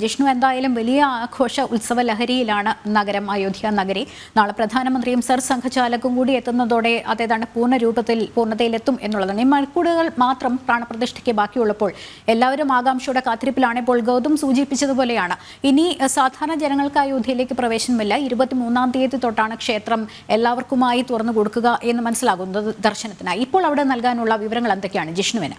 ജിഷ്ണു എന്തായാലും വലിയ ആഘോഷ ഉത്സവ ലഹരിയിലാണ് നഗരം അയോധ്യ നഗരി. നാളെ പ്രധാനമന്ത്രിയും സർ സംഘചാലകും കൂടി എത്തുന്നതോടെ അതേതാണ് പൂർണ രൂപത്തിൽ പൂർണതയിലെത്തും എന്നുള്ളതാണ് ഈ മണിക്കൂറുകൾ മാത്രം പ്രാണപ്രതിഷ്ഠയ്ക്ക് ബാക്കിയുള്ളപ്പോൾ എല്ലാവരും ആകാംക്ഷയുടെ കാത്തിരിപ്പിലാണ് ഇപ്പോൾ ഗൗതം സൂചിപ്പിച്ചതുപോലെയാണ്. ഇനി സാധാരണ ജനങ്ങൾക്ക് അയോധ്യയിലേക്ക് പ്രവേശനമില്ല. ഇരുപത്തിമൂന്നാം തീയതി തൊട്ടാണ് ക്ഷേത്രം എല്ലാവർക്കുമായി തുറന്നു കൊടുക്കുക എന്ന് മനസ്സിലാകുന്നത് ദർശനത്തിനായി. ഇപ്പോൾ അവിടെ നൽകാനുള്ള വിവരങ്ങൾ എന്തൊക്കെയാണ്? ജിഷ്ണുവിന്.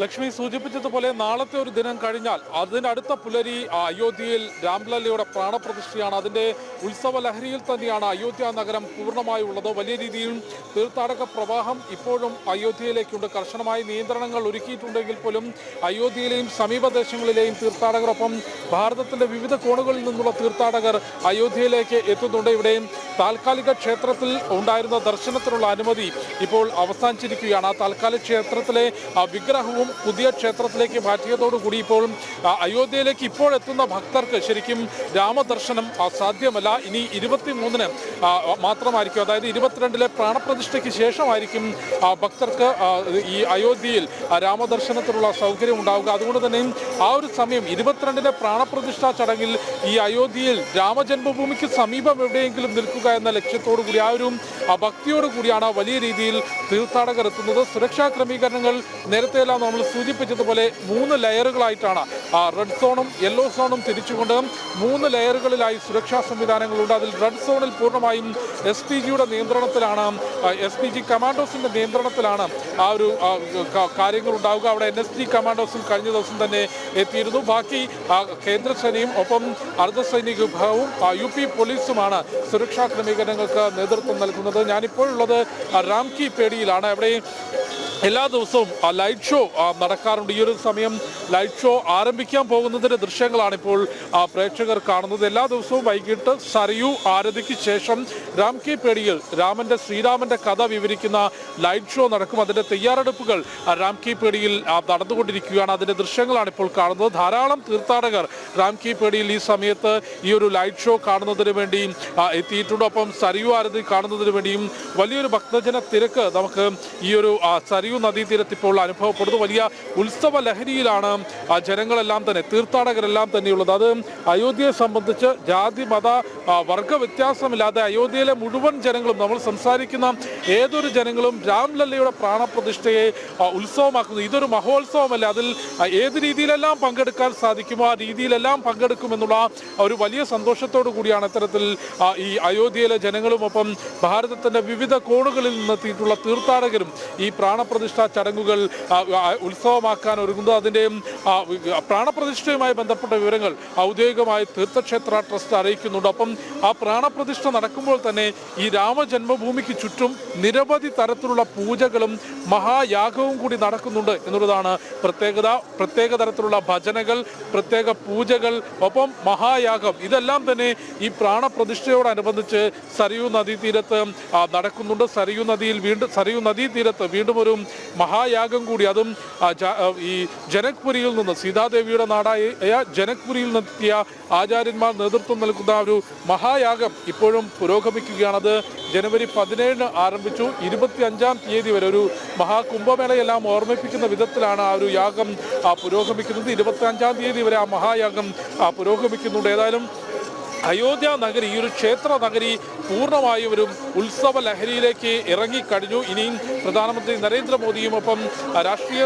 ലക്ഷ്മി സൂചിപ്പിച്ചതുപോലെ നാളത്തെ ഒരു ദിനം കഴിഞ്ഞാൽ അതിനടുത്ത പുലരി അയോധ്യയിൽ രാംലല്ലയുടെ പ്രാണപ്രതിഷ്ഠയാണ്. അതിന്റെ ഉത്സവ ലഹരിയിൽ തന്നെയാണ് അയോധ്യ നഗരം പൂർണമായി ഉള്ളത്. വലിയ രീതിയിൽ തീർത്ഥാടക പ്രവാഹം ഇപ്പോഴും അയോധ്യയിലേക്കുണ്ട്. കർശനമായ നിയന്ത്രണങ്ങൾ ഒരുക്കിയിട്ടുണ്ടെങ്കിൽ പോലും അയോധ്യയിലെയും സമീപദേശങ്ങളിലെയും തീർത്ഥാടകരൊപ്പം ഭാരതത്തിന്റെ വിവിധ കോണുകളിൽ നിന്നുള്ള തീർത്ഥാടകർ അയോധ്യയിലേക്ക് എത്തുന്നുണ്ട്. ഇവിടെ താൽക്കാലിക ക്ഷേത്രത്തിൽ ഉണ്ടായിരുന്ന ദർശനത്തിനുള്ള അനുമതി ഇപ്പോൾ അവസാനിച്ചിരിക്കുകയാണ്. ആ താൽക്കാലിക ക്ഷേത്രത്തിലെ വിഗ്രഹവും പുതിയ ക്ഷേത്രത്തിലേക്ക് മാറ്റിയതോടുകൂടി ഇപ്പോൾ അയോധ്യയിലേക്ക് ഇപ്പോൾ എത്തുന്ന ഭക്തർക്ക് ശരിക്കും രാമദർശനം സാധ്യമല്ല. ഇനി ഇരുപത്തി മൂന്നിന് മാത്രമായിരിക്കും. അതായത് ഇരുപത്തിരണ്ടിലെ പ്രാണപ്രതിഷ്ഠയ്ക്ക് ശേഷമായിരിക്കും ഭക്തർക്ക് ഈ അയോധ്യയിൽ രാമദർശനത്തിനുള്ള സൗകര്യം ഉണ്ടാവുക. അതുകൊണ്ട് തന്നെ ആ ഒരു സമയം ഇരുപത്തിരണ്ടിലെ പ്രാണപ്രതിഷ്ഠാ ചടങ്ങിൽ ഈ അയോധ്യയിൽ രാമജന്മഭൂമിക്ക് സമീപം എവിടെയെങ്കിലും നിൽക്കുക എന്ന ലക്ഷ്യത്തോടു കൂടി ആ ഒരു ഭക്തിയോടു കൂടിയാണ് വലിയ രീതിയിൽ തീർത്ഥാടകർ എത്തുന്നത്. സുരക്ഷാ ക്രമീകരണങ്ങൾ നേരത്തെയെല്ലാം നമ്മൾ സൂചിപ്പിച്ചതുപോലെ മൂന്ന് ലെയറുകളായിട്ടാണ് റെഡ് സോണും യെല്ലോ സോണും തിരിച്ചുകൊണ്ട് മൂന്ന് ലെയറുകളിലായി സുരക്ഷാ സംവിധാനങ്ങളുണ്ട്. അതിൽ റെഡ് സോണിൽ പൂർണമായും എസ് പി ജിയുടെ നിയന്ത്രണത്തിലാണ് എസ് പി ജി കമാൻഡോസിന്റെ നിയന്ത്രണത്തിലാണ് ആ ഒരു കാര്യങ്ങൾ ഉണ്ടാവുക അവിടെ എൻ എസ് ജി കമാൻഡോസും കഴിഞ്ഞ ദിവസം തന്നെ എത്തിയിരുന്നു. ബാക്കി കേന്ദ്രസേനയും ഒപ്പം അർദ്ധസൈനിക വിഭാഗവും യു പി പോലീസുമാണ് സുരക്ഷാ ക്രമീകരണങ്ങൾക്ക് നേതൃത്വം നൽകുന്നത്. ഞാനിപ്പോഴുള്ളത് റാംകി പേടിയിലാണ്. അവിടെ എല്ലാ ദിവസവും ലൈറ്റ് ഷോ നടക്കാറുണ്ട്. ഈ ഒരു സമയം ലൈറ്റ് ഷോ ആരംഭിക്കാൻ പോകുന്നതിന്റെ ദൃശ്യങ്ങളാണ് ഇപ്പോൾ പ്രേക്ഷകർ കാണുന്നത്. എല്ലാ ദിവസവും വൈകിട്ട് സരയു ആരതിക്ക് ശേഷം രാം കെ പേടിയിൽ രാമന്റെ ശ്രീരാമന്റെ കഥ വിവരിക്കുന്ന ലൈറ്റ് ഷോ നടക്കും. അതിന്റെ തയ്യാറെടുപ്പുകൾ രാം കെ പേടിയിൽ നടന്നുകൊണ്ടിരിക്കുകയാണ്. അതിന്റെ ദൃശ്യങ്ങളാണ് ഇപ്പോൾ കാണുന്നത്. ധാരാളം തീർത്ഥാടകർ രാം കെ പേടിയിൽ ഈ സമയത്ത് ഈ ഒരു ലൈറ്റ് ഷോ കാണുന്നതിന് വേണ്ടി എത്തിയിട്ടുണ്ട്. ഒപ്പം സരയു ആരതി കാണുന്നതിന് വേണ്ടിയും വലിയൊരു ഭക്തജന തിരക്ക് നമുക്ക് ഈ ഒരു ആ, സരയു നദീതീരത്ത് ഇപ്പോൾ അനുഭവപ്പെടുന്നു. വലിയ ഉത്സവ ലഹരിയിലാണ് ജനങ്ങളെല്ലാം തന്നെ തീർത്ഥാടകരെല്ലാം തന്നെയുള്ളത്. അത് അയോധ്യയെ സംബന്ധിച്ച് ജാതി മത വർഗ വ്യത്യാസമില്ലാതെ അയോധ്യയിലെ മുഴുവൻ ജനങ്ങളും നമ്മൾ സംസാരിക്കുന്ന ഏതൊരു ജനങ്ങളും രാംലല്ലയുടെ പ്രാണപ്രതിഷ്ഠയെ ഉത്സവമാക്കുന്നു. ഇതൊരു മഹോത്സവമല്ല. അതിൽ ഏത് രീതിയിലെല്ലാം പങ്കെടുക്കാൻ സാധിക്കുമോ ആ രീതിയിലെല്ലാം പങ്കെടുക്കുമെന്നുള്ള ഒരു വലിയ സന്തോഷത്തോടു കൂടിയാണ് ഇത്തരത്തിൽ ഈ അയോധ്യയിലെ ജനങ്ങളും ഒപ്പം ഭാരതത്തിന്റെ വിവിധ കോണുകളിൽ നിന്നെത്തിയിട്ടുള്ള തീർത്ഥാടകരും ഈ പ്രാണപ്രതിഷ്ഠാ ചടങ്ങുകൾ ഉത്സവമാക്കാൻ ഒരുങ്ങുന്നത് അതിന്റെയും പ്രാണപ്രതിഷ്ഠയുമായി ബന്ധപ്പെട്ട വിവരങ്ങൾ ഔദ്യോഗികമായി തീർത്ഥക്ഷേത്ര ട്രസ്റ്റ് അറിയിക്കുന്നുണ്ട്. അപ്പം ആ പ്രാണപ്രതിഷ്ഠ നടക്കുമ്പോൾ തന്നെ ഈ രാമജന്മഭൂമിക്ക് ചുറ്റും നിരവധി തരത്തിലുള്ള പൂജകളും മഹായാഗവും കൂടി നടക്കുന്നുണ്ട് എന്നുള്ളതാണ് പ്രത്യേകത. പ്രത്യേക തരത്തിലുള്ള ഭജനകൾ പ്രത്യേക പൂജകൾ ഒപ്പം മഹായാഗം. ഇതെല്ലാം തന്നെ ഈ പ്രാണപ്രതിഷ്ഠയോടനുബന്ധിച്ച് സരയൂ നദീതീരത്ത് തീരത്ത് നടക്കുന്നുണ്ട്. സരയൂ നദിയിൽ വീണ്ടും സരയൂ നദീതീരത്ത് വീണ്ടും ഒരു മഹായാഗം കൂടി. അതും ഈ ജനക്പുരിയിൽ നിന്ന് സീതാദേവിയുടെ നാടായ ജനക്പുരിയിൽ നിന്നെത്തിയ ആചാര്യന്മാർ നേതൃത്വം നൽകുന്ന ഒരു മഹായാഗം ഇപ്പോഴും പുരോഗമിക്കുകയാണ് അത് ജനുവരി പതിനേഴിന് ആരംഭിച്ചു. ഇരുപത്തി അഞ്ചാം തീയതി വരെ ഒരു മഹാകുംഭമേളയെല്ലാം ഓർമ്മിപ്പിക്കുന്ന വിധത്തിലാണ് ആ ഒരു യാഗം പുരോഗമിക്കുന്നത്. ഇരുപത്തി അഞ്ചാം തീയതി വരെ ആ മഹായാഗം പുരോഗമിക്കുന്നുണ്ട്. ഏതായാലും അയോധ്യ നഗരി ഈ ഒരു ക്ഷേത്ര നഗരി പൂർണമായും ഒരു ഉത്സവ ലഹരിയിലേക്ക് ഇറങ്ങിക്കഴിഞ്ഞു. ഇനിയും പ്രധാനമന്ത്രി നരേന്ദ്രമോദിയും ഒപ്പം രാഷ്ട്രീയ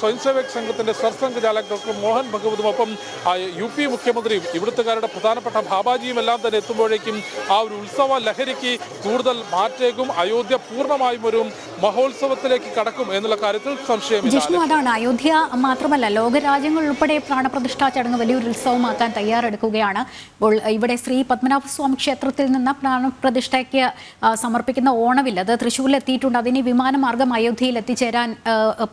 സ്വയംസേവക് സംഘത്തിന്റെ സർസംഘചാലക് ഡോക്ടർ മോഹൻ ഭഗവതും ഒപ്പം ആ, യു പി മുഖ്യമന്ത്രിയും ഇവിടുത്തുകാരുടെ പ്രധാനപ്പെട്ട ഭാബാജിയും എല്ലാം തന്നെ എത്തുമ്പോഴേക്കും ആ ഒരു ഉത്സവ ലഹരിക്ക് കൂടുതൽ മാറ്റേക്കും അയോധ്യ പൂർണമായും ഒരു മഹോത്സവത്തിലേക്ക് കടക്കും എന്നുള്ള കാര്യത്തിൽ സംശയം ജിഷ്ണു അതാണ് അയോധ്യ മാത്രമല്ല ലോകരാജ്യങ്ങൾ ഉൾപ്പെടെ പ്രാണപ്രതിഷ്ഠാ ചടങ്ങ് വലിയൊരു ഉത്സവമാക്കാൻ തയ്യാറെടുക്കുകയാണ്. ഇവിടെ ശ്രീ പത്മനാഭസ്വാമി ക്ഷേത്രത്തിൽ നിന്ന് പ്രാണപ്രതിഷ്ഠയ്ക്ക് സമർപ്പിക്കുന്ന ഓണവില്ല. അത് തൃശ്ശൂരിൽ എത്തിയിട്ടുണ്ട് അതിന് വിമാനമാർഗം അയോധ്യയിൽ എത്തിച്ചേരാൻ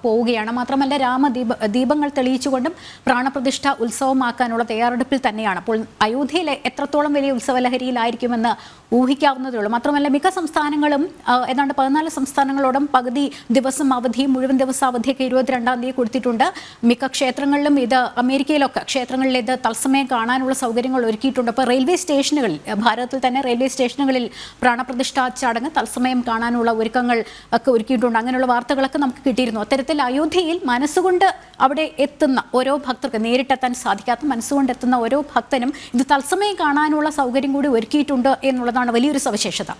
പോവുകയാണ്. മാത്രമല്ല രാമദീപ ദീപങ്ങൾ തെളിയിച്ചുകൊണ്ടും പ്രാണപ്രതിഷ്ഠ ഉത്സവമാക്കാനുള്ള തയ്യാറെടുപ്പിൽ തന്നെയാണ്. അപ്പോൾ അയോധ്യയിലെ എത്രത്തോളം വലിയ ഉത്സവലഹരിയിലായിരിക്കുമെന്ന് ഊഹിക്കാവുന്നതേ ഉള്ളൂ. മാത്രമല്ല മിക്ക സംസ്ഥാനങ്ങളും ഏതാണ്ട് പതിനാല് സംസ്ഥാനങ്ങളോടും പകുതി ദിവസം അവധി മുഴുവൻ ദിവസം അവധിയൊക്കെ ഇരുപത്തിരണ്ടാം തീയതി കൊടുത്തിട്ടുണ്ട്. മിക്ക ക്ഷേത്രങ്ങളിലും ഇത് അമേരിക്കയിലൊക്കെ ക്ഷേത്രങ്ങളിൽ ഇത് തത്സമയം കാണാനുള്ള സൗകര്യങ്ങൾ ഒരുക്കിയിട്ടുണ്ട്. അപ്പോൾ റെയിൽവേ റെയിൽവേ സ്റ്റേഷനുകളിൽ ഭാരതത്തിൽ തന്നെ റെയിൽവേ സ്റ്റേഷനുകളിൽ പ്രാണപ്രതിഷ്ഠാ ചടങ്ങ് തത്സമയം കാണാനുള്ള ഒരുക്കങ്ങൾ ഒക്കെ ഒരുക്കിയിട്ടുണ്ട്. അങ്ങനെയുള്ള വാർത്തകളൊക്കെ നമുക്ക് കിട്ടിയിരുന്നു. അത്തരത്തിൽ അയോധ്യയിൽ മനസ്സുകൊണ്ട് അവിടെ എത്തുന്ന ഓരോ ഭക്തർക്ക് നേരിട്ടെത്താൻ സാധിക്കാത്ത മനസ്സുകൊണ്ട് എത്തുന്ന ഓരോ ഭക്തനും ഇത് തത്സമയം കാണാനുള്ള സൗകര്യം കൂടി ഒരുക്കിയിട്ടുണ്ട് എന്നുള്ളതാണ് വലിയൊരു സവിശേഷത.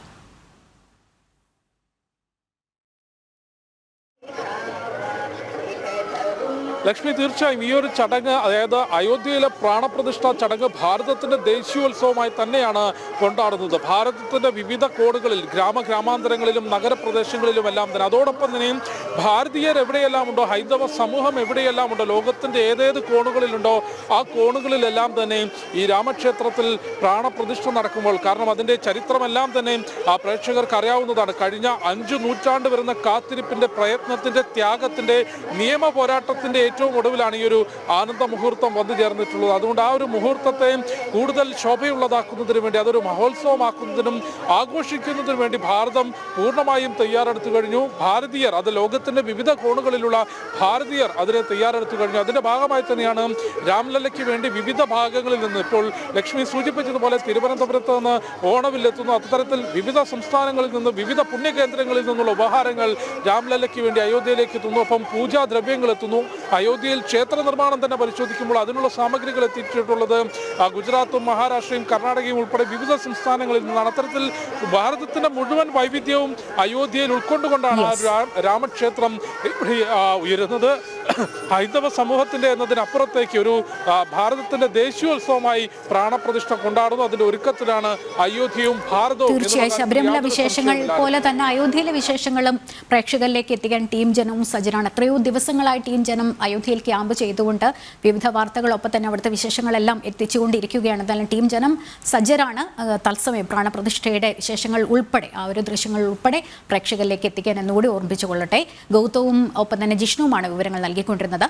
ലക്ഷ്മി തീർച്ചയായും ഈ ഒരു ചടങ്ങ് അതായത് അയോധ്യയിലെ പ്രാണപ്രതിഷ്ഠ ചടങ്ങ് ഭാരതത്തിന്റെ ദേശീയോത്സവമായി തന്നെയാണ് കൊണ്ടാടുന്നത്. ഭാരതത്തിന്റെ വിവിധ കോണുകളിൽ ഗ്രാമ ഗ്രാമാന്തരങ്ങളിലും നഗരപ്രദേശങ്ങളിലും എല്ലാം തന്നെ. അതോടൊപ്പം തന്നെയും ഭാരതീയർ എവിടെയെല്ലാം ഉണ്ടോ ഹൈന്ദവ സമൂഹം എവിടെയെല്ലാം ഉണ്ടോ ലോകത്തിന്റെ ഏതേത് കോണുകളിലുണ്ടോ ആ കോണുകളിലെല്ലാം തന്നെ ഈ രാമക്ഷേത്രത്തിൽ പ്രാണപ്രതിഷ്ഠ നടക്കുമ്പോൾ കാരണം അതിന്റെ ചരിത്രമെല്ലാം തന്നെ ആ പ്രേക്ഷകർക്ക് അറിയാവുന്നതാണ്. കഴിഞ്ഞ അഞ്ചു നൂറ്റാണ്ട് വരുന്ന കാത്തിരിപ്പിന്റെ പ്രയത്നത്തിന്റെ ത്യാഗത്തിന്റെ നിയമ പോരാട്ടത്തിന്റെ ഏറ്റവും ഒടുവിലാണ് ഈ ഒരു ആനന്ദ മുഹൂർത്തം വന്നു ചേർന്നിട്ടുള്ളത്. അതുകൊണ്ട് ആ ഒരു മുഹൂർത്തത്തെ കൂടുതൽ ശോഭയുള്ളതാക്കുന്നതിന് വേണ്ടി അതൊരു മഹോത്സവമാക്കുന്നതിനും ആഘോഷിക്കുന്നതിനും വേണ്ടി ഭാരതം പൂർണമായും തയ്യാറെടുത്തു കഴിഞ്ഞു. ഭാരതീയർ അത് ലോകത്തിന്റെ വിവിധ കോണുകളിലുള്ള ഭാരതീയർ അതിനെ തയ്യാറെടുത്തു കഴിഞ്ഞു. അതിന്റെ ഭാഗമായി തന്നെയാണ് രാംലല്ലയ്ക്ക് വേണ്ടി വിവിധ ഭാഗങ്ങളിൽ നിന്ന് ഇപ്പോൾ ലക്ഷ്മി സൂചിപ്പിച്ചതുപോലെ തിരുവനന്തപുരത്ത് നിന്ന് ഓണവില്ലെത്തുന്നു. അത്തരത്തിൽ വിവിധ സംസ്ഥാനങ്ങളിൽ നിന്ന് വിവിധ പുണ്യകേന്ദ്രങ്ങളിൽ നിന്നുള്ള ഉപഹാരങ്ങൾ രാംലല്ലയ്ക്ക് വേണ്ടി അയോധ്യയിലേക്ക് എത്തുന്നു. ഒപ്പം പൂജാദ്രവ്യങ്ങൾ എത്തുന്നു. അയോധ്യയിൽ ക്ഷേത്ര നിർമ്മാണം തന്നെ പരിശോധിക്കുമ്പോൾ അതിനുള്ള സാമഗ്രികൾ എത്തിയിട്ടുള്ളത് ഗുജറാത്തും മഹാരാഷ്ട്രയും കർണാടകയും ഉൾപ്പെടെ വിവിധ സംസ്ഥാനങ്ങളിൽ നിന്നാണ്. അത്തരത്തിൽ ഭാരതത്തിന്റെ മുഴുവൻ വൈവിധ്യവും അയോധ്യയിൽ ഉൾക്കൊണ്ടുകൊണ്ടാണ് രാമക്ഷേത്രം ഉയരുന്നത്. ഹൈന്ദവ സമൂഹത്തിന്റെ എന്നതിനപ്പുറത്തേക്ക് ഒരു ഭാരതത്തിന്റെ ദേശീയോത്സവമായി പ്രാണപ്രതിഷ്ഠ കൊണ്ടാടുന്നു. അതിന്റെ ഒരുക്കത്തിലാണ് അയോധ്യയും ഭാരതവും തീർച്ചയായും ശബരിമല വിശേഷങ്ങൾ പോലെ തന്നെ അയോധ്യയിലെ വിശേഷങ്ങളും പ്രേക്ഷകരിലേക്ക് എത്തിക്കാൻ ടീം ജനവും സജ്ജനാണ്. എത്രയോ ദിവസങ്ങളായി ടീം ജനം അയോധ്യയിൽ ക്യാമ്പ് ചെയ്തുകൊണ്ട് വിവിധ വാർത്തകളൊപ്പം തന്നെ അവിടുത്തെ വിശേഷങ്ങളെല്ലാം എത്തിച്ചുകൊണ്ടിരിക്കുകയാണ്. എന്തായാലും ടീം ജനം സജ്ജരാണ്. തത്സമയം പ്രാണപ്രതിഷ്ഠയുടെ വിശേഷങ്ങൾ ഉൾപ്പെടെ ആ ഒരു ദൃശ്യങ്ങൾ ഉൾപ്പെടെ പ്രേക്ഷകരിലേക്ക് എത്തിക്കാൻ എന്നുകൂടി ഓർമ്മിച്ചുകൊള്ളട്ടെ ഗൗതവും ഒപ്പം തന്നെ ജിഷ്ണുവുമാണ് വിവരങ്ങൾ നൽകിക്കൊണ്ടിരുന്നത്